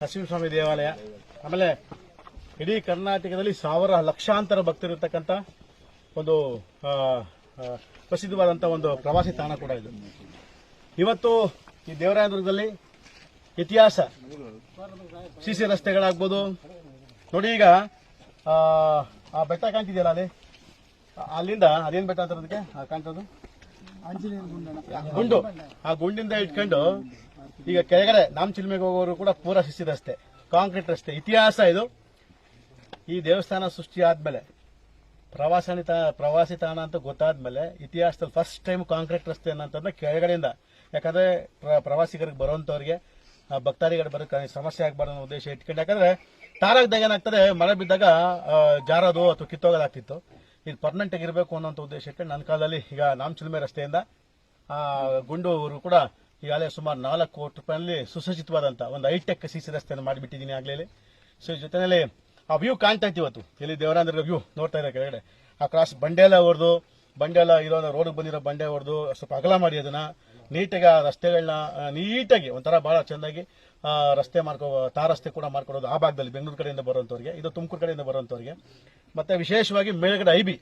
ನರಸಿಂಹಸ್ವಾಮಿ ದೇವಾಲಯ. ಆಮೇಲೆ ಇಡೀ ಕರ್ನಾಟಕದಲ್ಲಿ ಸಾವಿರ ಲಕ್ಷಾಂತರ ಭಕ್ತರಿರ್ತಕ್ಕಂಥ ಒಂದು ಪ್ರಸಿದ್ಧವಾದಂಥ ಒಂದು ಪ್ರವಾಸಿ ತಾಣ ಕೂಡ ಇದು. ಇವತ್ತು ಈ ದೇವರಾಯದುರ್ಗದಲ್ಲಿ ಇತಿಹಾಸ ಸಿ ಸಿ ರಸ್ತೆಗಳಾಗ್ಬೋದು. ನೋಡಿ ಈಗ ಆ, ಬೆಟ್ಟ ಕಾಣ್ತಿದೆಯಲ್ಲ ಅಲ್ಲಿ? ಅಲ್ಲಿಂದ ಅದೇನು ಬೆಟ್ಟ ಅಂತ ಅದಕ್ಕೆ ಕಾಣ್ತದ್ದು ಗುಂಡು, ಆ ಗುಂಡಿಂದ ಇಟ್ಕೊಂಡು ಈಗ ಕೆಳಗಡೆ ನಾಮ್ ಚಿಲ್ಮೆಗೆ ಹೋಗೋರು ಕೂಡ ಪೂರ ಸಿಸಿ ರಸ್ತೆ ಕಾಂಕ್ರೀಟ್ ರಸ್ತೆ ಇತಿಹಾಸ ಇದು. ಈ ದೇವಸ್ಥಾನ ಸೃಷ್ಟಿ ಆದ್ಮೇಲೆ ಪ್ರವಾಸನಿ ಪ್ರವಾಸಿ ತಾಣ ಅಂತ ಗೊತ್ತಾದ್ಮೇಲೆ ಇತಿಹಾಸದಲ್ಲಿ ಫಸ್ಟ್ ಟೈಮ್ ಕಾಂಕ್ರೀಟ್ ರಸ್ತೆ ಅನ್ನೋಂಥದ್ದನ್ನ ಕೆಳಗಡೆಯಿಂದ. ಯಾಕಂದ್ರೆ ಪ್ರವಾಸಿಗರಿಗೆ ಬರುವಂತವ್ರಿಗೆ ಭಕ್ತಾದಿಗಳು ಬರೋಕೆ ಸಮಸ್ಯೆ ಆಗ್ಬಾರ್ದು ಅನ್ನೋ ಉದ್ದೇಶ ಇಟ್ಕೊಂಡು. ಯಾಕಂದ್ರೆ ತಾರಾಗ್ದಾಗ ಏನಾಗ್ತದೆ, ಮಳೆ ಬಿದ್ದಾಗ ಜಾರೋದು ಅಥವಾ ಕಿತ್ತೋಗೋದಾಗ್ತಿತ್ತು. ಇದು ಪರ್ಮನೆಂಟ್ ಆಗಿರಬೇಕು ಅನ್ನೋಂಥ ಉದ್ದೇಶಕ್ಕೆ ನನ್ನ ಕಾಲದಲ್ಲಿ ಈಗ ನಾಮ ಚಿಲ್ಮೆ ರಸ್ತೆಯಿಂದ, ಆ ಗುಂಡು ಊರು ಕೂಡ ಈಗಾಗಲೇ ಸುಮಾರು ನಾಲ್ಕು ಕೋಟಿ ರೂಪಾಯಿನಲ್ಲಿ ಸುಸಜ್ಜಿತವಾದಂಥ ಒಂದು ಹೈಟೆಕ್ ಸಿ ಸಿ ರಸ್ತೆಯನ್ನು ಮಾಡಿಬಿಟ್ಟಿದ್ದೀನಿ ಆಗಲೇ. ಸೊ ಜೊತೆಯಲ್ಲಿ ಆ ವ್ಯೂ ಕಾಣ್ತಾ ಇತ್ತು ಇವತ್ತು. ಇಲ್ಲಿ ದೇವರಾಂದ್ರ ವ್ಯೂ ನೋಡ್ತಾ ಇದ್ದಾರೆ ಕೆಳಗಡೆ. ಆ ಕ್ರಾಸ್ ಬಂಡೇಲ ಎಲ್ಲ ಹೊಡೆದು ಬಂಡೆಲ್ಲ ಇರೋ ರೋಡ್ಗೆ ಬಂದಿರೋ ಬಂಡೆ ಹೊಡೆದು ಸ್ವಲ್ಪ ಅಗಲ ಮಾಡಿ ಅದನ್ನ. ನೀಟಾಗಿ ಆ ರಸ್ತೆಗಳನ್ನ ನೀಟಾಗಿ ಒಂಥರ ಭಾಳ ಆ, ರಸ್ತೆ ಮಾರ್ಕೊ ತಾ ರಸ್ತೆ ಕೂಡ ಮಾಡ್ಕೊಡೋದು ಆ ಭಾಗದಲ್ಲಿ ಬೆಂಗಳೂರು ಕಡೆಯಿಂದ ಬರೋಂಥವ್ರಿಗೆ ಇದು ತುಮಕೂರು ಕಡೆಯಿಂದ ಬರುವಂಥವ್ರಿಗೆ ಮತ್ತೆ ವಿಶೇಷವಾಗಿ ಮೇಲ್ಗಡೆ ಐಬಿ.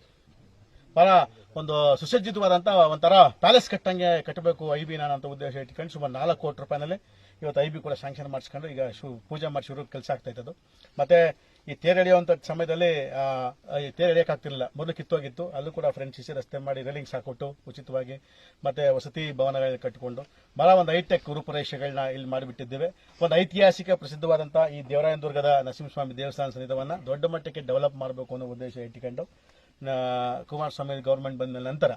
ಬಹಳ ಒಂದು ಸುಸಜ್ಜಿತವಾದಂಥ ಒಂಥರ ಪ್ಯಾಲೇಸ್ ಕಟ್ಟಂಗೆ ಕಟ್ಟಬೇಕು ಐ ಬಿ ನಾನು ಅಂತ ಉದ್ದೇಶ ಇಟ್ಕೊಂಡು ಸುಮಾರು ನಾಲ್ಕು ಕೋಟಿ ರೂಪಾಯಿನಲ್ಲಿ ಇವತ್ತು ಐ ಬಿ ಕೂಡ ಸ್ಯಾಂಕ್ಷನ್ ಮಾಡಿಸ್ಕೊಂಡು ಈಗ ಶು ಪೂಜೆ ಮಾಡಿ ಶುರು ಕೆಲಸ ಆಗ್ತಾ ಅದು ಮತ್ತೆ ಈ ತೇರು ಸಮಯದಲ್ಲಿ ಈ ತೇರು ಎಳೆಯಕ್ಕಾಗ್ತಿರ್ಲಿಲ್ಲ. ಮೊದಲು ಕಿತ್ತೋಗಿತ್ತು. ಅಲ್ಲೂ ಕೂಡ ಫ್ರೆಂಡ್ಸ್ ಸಿಸಿ ರಸ್ತೆ ಮಾಡಿ ರೈಲಿಂಗ್ಸ್ ಹಾಕೊಟ್ಟು, ಉಚಿತವಾಗಿ ಮತ್ತೆ ವಸತಿ ಭವನಗಳಲ್ಲಿ ಕಟ್ಟಿಕೊಂಡು, ಬಹಳ ಒಂದು ಹೈಟೆಕ್ ರೂಪುರೇಷೆಗಳನ್ನ ಇಲ್ಲಿ ಮಾಡಿಬಿಟ್ಟಿದ್ದೇವೆ. ಒಂದು ಐತಿಹಾಸಿಕ ಪ್ರಸಿದ್ಧವಾದಂಥ ಈ ದೇವರಾಯನದುರ್ಗದ ನರಸಿಂಹಸ್ವಾಮಿ ದೇವಸ್ಥಾನ ಸನ್ನಿಧವನ್ನ ದೊಡ್ಡ ಮಟ್ಟಕ್ಕೆ ಡೆವಲಪ್ ಮಾಡಬೇಕು ಅನ್ನೋ ಉದ್ದೇಶ ಇಟ್ಟುಕೊಂಡು ಕುಮಾರಸ್ವಾಮಿ ಗೌರ್ಮೆಂಟ್ ಬಂದ ನಂತರ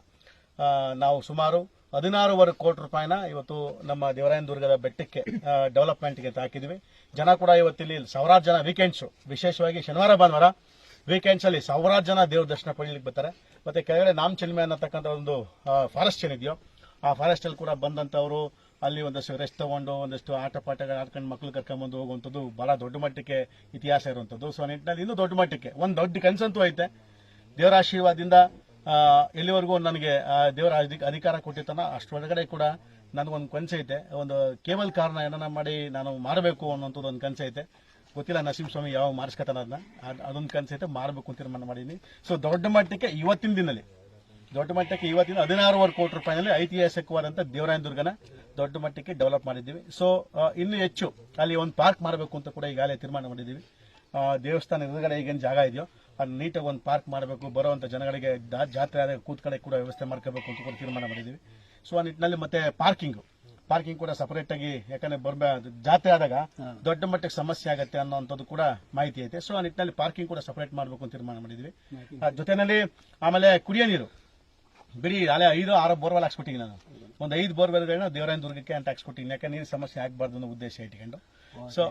ನಾವು ಸುಮಾರು ಹದಿನಾರೂವರೆ ಕೋಟಿ ರೂಪಾಯಿನ ಇವತ್ತು ನಮ್ಮ ದೇವರಾಯನದುರ್ಗದ ಬೆಟ್ಟಕ್ಕೆ ಡೆವಲಪ್ಮೆಂಟ್ಗೆ ಅಂತ ಹಾಕಿದ್ವಿ. ಜನ ಕೂಡ ಇವತ್ತಿಲ್ಲಿ ಸಾವಿರಾರು ಜನ ವೀಕೆಂಡ್ಸ್ ವಿಶೇಷವಾಗಿ ಶನಿವಾರ, ಭಾನುವಾರ ವೀಕೆಂಡ್ಸಲ್ಲಿ ಸಾವಿರಾರು ಜನ ದೇವ್ರ ದರ್ಶನ ಪಡೆಯಲಿಕ್ಕೆ ಬರ್ತಾರೆ. ಮತ್ತೆ ಕೆಳಗಡೆ ನಾಮ್ ಚಿಲ್ಮೆ ಅನ್ನತಕ್ಕಂಥ ಒಂದು ಫಾರೆಸ್ಟ್ ಏನಿದೆಯೋ, ಆ ಫಾರೆಸ್ಟ್ ಅಲ್ಲಿ ಕೂಡ ಬಂದಂತವರು ಅಲ್ಲಿ ಒಂದಷ್ಟು ರೆಸ್ಟ್ ತಗೊಂಡು, ಒಂದಷ್ಟು ಆಟ ಪಾಠಗಳು ಆಡ್ಕೊಂಡು ಮಕ್ಕಳು ಕರ್ಕೊಂಡ್ಬಂದು ಹೋಗುವಂಥದ್ದು ಬಹಳ ದೊಡ್ಡ ಮಟ್ಟಕ್ಕೆ ಇತಿಹಾಸ ಇರುವಂಥದ್ದು. ಸೊ ನಿಟ್ಟಿನಲ್ಲಿ ಇನ್ನೂ ದೊಡ್ಡ ಮಟ್ಟಕ್ಕೆ, ಒಂದು ದೊಡ್ಡ ಕನಸಂತೂ ಐತೆ. ದೇವರ ಆಶೀರ್ವಾದದಿಂದ ಎಲ್ಲಿವರೆಗೂ ನನಗೆ ದೇವರ ಅಧಿಕಾರ ಅಧಿಕಾರ ಅಷ್ಟು ಅಷ್ಟರೊಳಗಡೆ ಕೂಡ ನನಗೊಂದು ಕನಸು ಐತೆ. ಒಂದು ಕೇಬಲ್ ಕಾರ್ನ ಏನನ್ನ ಮಾಡಿ ನಾನು ಮಾರಬೇಕು ಅನ್ನೋಂಥದ್ದು ಒಂದು ಕನಸು ಐತೆ. ಗೊತ್ತಿಲ್ಲ ನರಸಿಂಹಸ್ವಾಮಿ ಯಾವ ಮಾರಿಸ್ಕತಾನ ಅದನ್ನ ಅದ್- ಅದೊಂದು ಕನಸು ಐತೆ, ಮಾರಬೇಕು ಅಂತ ತೀರ್ಮಾನ ಮಾಡಿದ್ದೀನಿ ಸೊ ದೊಡ್ಡ ಮಟ್ಟಕ್ಕೆ ಇವತ್ತಿನ ದಿನದಲ್ಲಿ, ದೊಡ್ಡ ಮಟ್ಟಕ್ಕೆ ಇವತ್ತಿನ ಹದಿನಾರೂವರೆ ಕೋಟಿ ರೂಪಾಯಿನಲ್ಲಿ ಐತಿಹಾಸಿಕವಾದಂಥ ದೇವರಾಯನದುರ್ಗನ ದೊಡ್ಡ ಮಟ್ಟಕ್ಕೆ ಡೆವಲಪ್ ಮಾಡಿದ್ದೀವಿ. ಸೊ ಇನ್ನೂ ಹೆಚ್ಚು ಅಲ್ಲಿ ಒಂದು ಪಾರ್ಕ್ ಮಾಡಬೇಕು ಅಂತ ಕೂಡ ಈಗಾಗಲೇ ತೀರ್ಮಾನ ಮಾಡಿದ್ದೀವಿ. ದೇವಸ್ಥಾನ ಎದುರುಗಡೆ ಈಗೇನು ಜಾಗ ಇದೆಯೋ ಅದು ನೀಟಾಗಿ ಒಂದು ಪಾರ್ಕ್ ಮಾಡಬೇಕು ಬರುವಂಥ ಜನಗಳಿಗೆ ಜಾತ್ರೆ ಆದಾಗ ಕೂತ್ಕಡೆ ಕೂಡ ವ್ಯವಸ್ಥೆ ಮಾಡ್ಕೋಬೇಕು ಅಂತ ಕೂಡ ತೀರ್ಮಾನ ಮಾಡಿದ್ದೀವಿ. ಸೊ ಆ ನಿಟ್ಟಿನಲ್ಲಿ ಮತ್ತೆ ಪಾರ್ಕಿಂಗು ಪಾರ್ಕಿಂಗ್ ಕೂಡ ಸಪರೇಟ್ ಆಗಿ ಯಾಕಂದ್ರೆ ಬರ್ಬೇ ಜಾತ್ರೆ ಆದಾಗ ದೊಡ್ಡ ಮಟ್ಟಕ್ಕೆ ಸಮಸ್ಯೆ ಆಗುತ್ತೆ ಅನ್ನೋಂಥದ್ದು ಕೂಡ ಮಾಹಿತಿ ಐತೆ. ಸೊ ಆ ನಿಟ್ಟಿನಲ್ಲಿ ಪಾರ್ಕಿಂಗ್ ಕೂಡ ಸಪರೇಟ್ ಮಾಡಬೇಕು ಅಂತ ತೀರ್ಮಾನ ಮಾಡಿದ್ವಿ ಆ, ಜೊತೆನಲ್ಲಿ ಆಮೇಲೆ ಕುಡಿಯೋ ನೀರು. ಬಿಡಿ ಅಲ್ಲೇ ಐದು ಆರು ಬೋರ್ವೆಲ್ ಹಾಕ್ಸ್ಬಿಟ್ಟಿನಿ ನಾನು. ಒಂದು ಐದು ಬೋರ್ವೆಲ್ಗಳನ್ನ ದೇವರಾಯನ ದುರ್ಗಕ್ಕೆ ಅಂತ ಹಾಕ್ಸ್ಬಿಟ್ಟಿನಿ ಯಾಕಂದ್ರೆ ನೀರು ಸಮಸ್ಯೆ ಆಗಬಾರ್ದು ಅನ್ನೋ ಉದ್ದೇಶ ಇಟ್ಕೊಂಡು. ಸೊ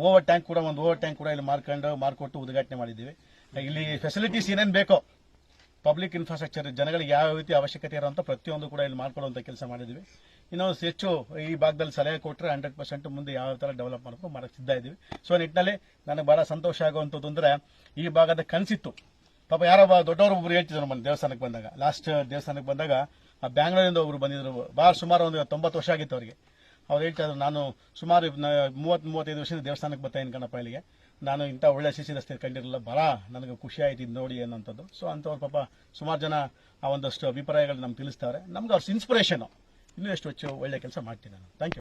ಓವರ್ ಟ್ಯಾಂಕ್ ಕೂಡ ಒಂದು ಓವರ್ ಟ್ಯಾಂಕ್ ಕೂಡ ಇಲ್ಲಿ ಮಾರ್ಕೊಂಡು ಮಾರ್ಕೊಟ್ಟು ಉದ್ಘಾಟನೆ ಮಾಡಿದ್ದೀವಿ. ಇಲ್ಲಿ ಫೆಸಿಲಿಟೀಸ್ ಏನೇನು ಬೇಕೋ ಪಬ್ಲಿಕ್ ಇನ್ಫ್ರಾಸ್ಟ್ರಕ್ಚರ್ ಜನಗಳಿಗೆ ಯಾವ ರೀತಿ ಅವಶ್ಯಕತೆ ಇರೋಂಥ ಪ್ರತಿಯೊಂದು ಕೂಡ ಇಲ್ಲಿ ಮಾಡ್ಕೊಳ್ಳುವಂಥ ಕೆಲಸ ಮಾಡಿದ್ವಿ ಇನ್ನೊಂದು ಹೆಚ್ಚು ಈ ಭಾಗದಲ್ಲಿ ಸಲಹೆ ಕೊಟ್ಟರೆ ಹಂಡ್ರೆಡ್ ಪರ್ಸೆಂಟ್ ಮುಂದೆ ಯಾವ ಥರ ಡೆವಲಪ್ ಮಾಡಬೇಕು ಮಾಡಕ್ಕೆ ಸಿದ್ಧ ಇದ್ದೀವಿ. ಸೊ ನಿಟ್ಟಿನಲ್ಲಿ ನನಗೆ ಭಾಳ ಸಂತೋಷ ಆಗುವಂಥದ್ದು ಅಂದರೆ, ಈ ಭಾಗದ ಕನಸಿತ್ತು. ಪಾಪ ಯಾರೋ ದೊಡ್ಡವರು ಒಬ್ಬರು ಹೇಳ್ತಿದ್ರು ನಮ್ಮ ದೇವಸ್ಥಾನಕ್ಕೆ ಬಂದಾಗ. ಲಾಸ್ಟ್ ದೇವಸ್ಥಾನಕ್ಕೆ ಬಂದಾಗ, ಆ ಬ್ಯಾಂಗ್ಳೂರಿಂದ ಒಬ್ಬರು ಬಂದಿದ್ರು. ಭಾಳ ಸುಮಾರು ಒಂದು ತೊಂಬತ್ತು ವರ್ಷ ಆಗಿತ್ತು ಅವರಿಗೆ. ಅವ್ರು ಹೇಳ್ತಾ ಇದ್ರು ನಾನು ಸುಮಾರು ಮೂವತ್ತು ಮೂವತ್ತೈದು ವರ್ಷದಿಂದ ದೇವಸ್ಥಾನಕ್ಕೆ ಬರ್ತಾ ಇದ್ದೀನಿ ಕಣಪ್ಪ ಇಲ್ಲಿಗೆ. ನಾನು ಇಂಥ ಒಳ್ಳೆ ಸಿಸಿ ರಸ್ತೆ ಕಂಡಿರಲಿಲ್ಲ ಬಹಳ ನನಗೆ ಖುಷಿ ಆಯ್ತು ಇದು ನೋಡಿ ಅನ್ನೋಂಥದ್ದು. ಸೊ ಅಂಥವ್ರು ಪಾಪ ಸುಮಾರು ಜನ ಆ ಒಂದಷ್ಟು ಅಭಿಪ್ರಾಯಗಳು ನಮ್ಗೆ ತಿಳಿಸ್ತಾರೆ. ನಮ್ಗೆ ಅವ್ರ ಇನ್ಸ್ಪಿರೇಷನ್ ಇನ್ನೂ ಎಷ್ಟು ಹೆಚ್ಚು ಒಳ್ಳೆ ಕೆಲಸ ಮಾಡ್ತೀನಿ ನಾನು. Thank you